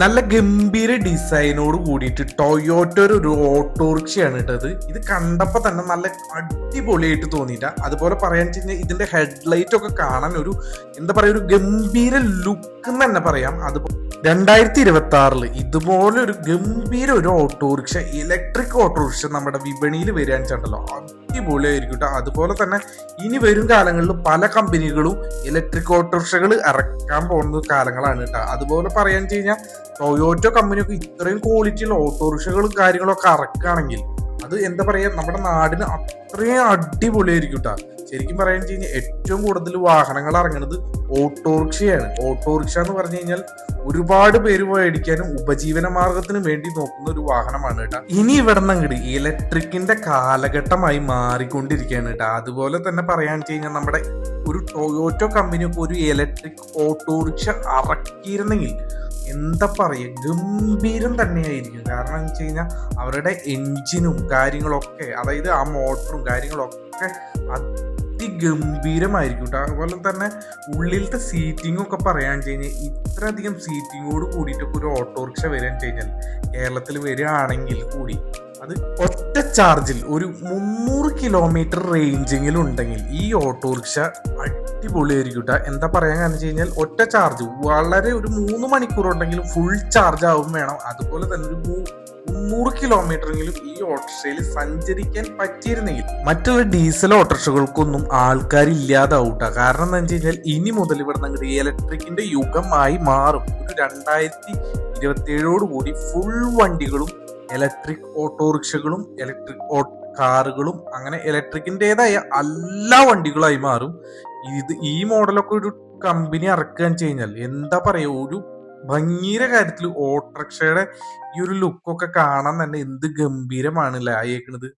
നല്ല ഗംഭീര ഡിസൈനോട് കൂടിയിട്ട് ടൊയോട്ടോയുടെ ഒരു ഓട്ടോറിക്ഷയാണ് ഇട്ടത്. ഇത് കണ്ടപ്പോ തന്നെ നല്ല അടിപൊളിയായിട്ട് തോന്നിയിട്ട. അതുപോലെ പറയാൻ വെച്ച് കഴിഞ്ഞാൽ ഇതിന്റെ ഹെഡ്ലൈറ്റ് ഒക്കെ കാണാൻ ഒരു എന്താ പറയാ ഒരു ഗംഭീര ലുക്ക് എന്ന് തന്നെ പറയാം. അത് രണ്ടായിരത്തി ഇരുപത്തി ആറിൽ ഇതുപോലെ ഒരു ഗംഭീര ഒരു ഓട്ടോറിക്ഷ ഇലക്ട്രിക് ഓട്ടോറിക്ഷ നമ്മുടെ വിപണിയിൽ വരികയാണെന്ന് വെച്ചിട്ടുണ്ടല്ലോ അടിപൊളിയായിരിക്കും കേട്ടോ അതുപോലെ തന്നെ ഇനി വരും കാലങ്ങളിൽ പല കമ്പനികളും ഇലക്ട്രിക് ഓട്ടോറിക്ഷകൾ ഇറക്കാൻ പോകുന്ന കാലങ്ങളാണ് കേട്ടോ അതുപോലെ പറയാൻ കഴിഞ്ഞാൽ ടൊയോറ്റോ കമ്പനിയൊക്കെ ഇത്രയും ക്വാളിറ്റിയുള്ള ഓട്ടോറിക്ഷകളും കാര്യങ്ങളൊക്കെ ഇറക്കുകയാണെങ്കിൽ അത് എന്താ പറയുക നമ്മുടെ നാടിന് അത്രയും അടിപൊളിയായിരിക്കും കേട്ടോ ശരിക്കും പറയാൻ വെച്ച് കഴിഞ്ഞാൽ ഏറ്റവും കൂടുതൽ വാഹനങ്ങൾ ഇറങ്ങുന്നത് ഓട്ടോറിക്ഷയാണ്. ഓട്ടോറിക്ഷ എന്ന് പറഞ്ഞു കഴിഞ്ഞാൽ ഒരുപാട് പേര് മേടിക്കാനും ഉപജീവന മാർഗത്തിന് വേണ്ടി നോക്കുന്ന ഒരു വാഹനമാണ് കേട്ടോ. ഇനി ഇവിടെ നിന്ന് അങ്ങോട്ട് ഇലക്ട്രിക്കിന്റെ കാലഘട്ടമായി മാറിക്കൊണ്ടിരിക്കുകയാണ് കേട്ടോ. അതുപോലെ തന്നെ പറയാൻ വെച്ച് കഴിഞ്ഞാൽ നമ്മുടെ ഒരു ടൊയോറ്റോ കമ്പനിയൊക്കെ ഒരു ഇലക്ട്രിക് ഓട്ടോറിക്ഷ ഇറക്കിയിരുന്നെങ്കിൽ എന്താ പറയുക ഗംഭീരം തന്നെയായിരിക്കും. കാരണം എന്ന് വെച്ച് കഴിഞ്ഞാൽ അവരുടെ എൻജിനും കാര്യങ്ങളൊക്കെ അതായത് ആ മോട്ടറും കാര്യങ്ങളൊക്കെ അതിഗംഭീരമായിരിക്കും കേട്ടോ അതുപോലെ തന്നെ ഉള്ളിലത്തെ സീറ്റിംഗ് ഒക്കെ പറയാൻ കഴിഞ്ഞാൽ ഇത്രയധികം സീറ്റിങ്ങോട് കൂടിയിട്ടൊക്കെ ഒരു ഓട്ടോറിക്ഷ വരാൻ കഴിഞ്ഞാൽ കേരളത്തിൽ വരികയാണെങ്കിൽ കൂടി അത് ഒറ്റ ചാർജിൽ ഒരു മുന്നൂറ് കിലോമീറ്റർ റേഞ്ചിങ്ങിൽ ഉണ്ടെങ്കിൽ ഈ ഓട്ടോറിക്ഷ അടിപൊളിയായിരിക്കും കേട്ടോ എന്താ പറയാൻ കാരണം വെച്ച് കഴിഞ്ഞാൽ ഒറ്റ ചാർജ് വളരെ ഒരു മൂന്ന് മണിക്കൂർ ഉണ്ടെങ്കിലും ഫുൾ ചാർജ് ആവും വേണം. അതുപോലെ തന്നെ ഒരു മുന്നൂറ് കിലോമീറ്ററെങ്കിലും ഈ ഓട്ടോറിക്ഷയിൽ സഞ്ചരിക്കാൻ പറ്റിയിരുന്നെങ്കിൽ മറ്റുള്ള ഡീസൽ ഓട്ടോറിക്ഷകൾക്കൊന്നും ആൾക്കാർ ട്ടോ. കാരണം എന്താ വെച്ച് കഴിഞ്ഞാൽ ഇനി മുതൽ ഇവിടെ അങ്ങോട്ട് ഇലക്ട്രിക്കിന്റെ യുഗമായി മാറും. ഒരു രണ്ടായിരത്തി ഇരുപത്തി ഏഴോട് കൂടി ഫുൾ വണ്ടികളും ഇലക്ട്രിക് ഓട്ടോറിക്ഷകളും ഇലക്ട്രിക് കാറുകളും അങ്ങനെ ഇലക്ട്രിക്കിന്റെതായ എല്ലാ വണ്ടികളായി മാറും. ഇത് ഈ മോഡലൊക്കെ ഒരു കമ്പനി ഇറക്കുകയെന്ന് വെച്ച് കഴിഞ്ഞാൽ എന്താ പറയുക ഒരു ഭംഗിയുടെ കാര്യത്തിൽ ഓട്ടോറിക്ഷയുടെ ഈ ഒരു ലുക്കൊക്കെ കാണാൻ തന്നെ എന്ത് ഗംഭീരമാണ് അയക്കണത്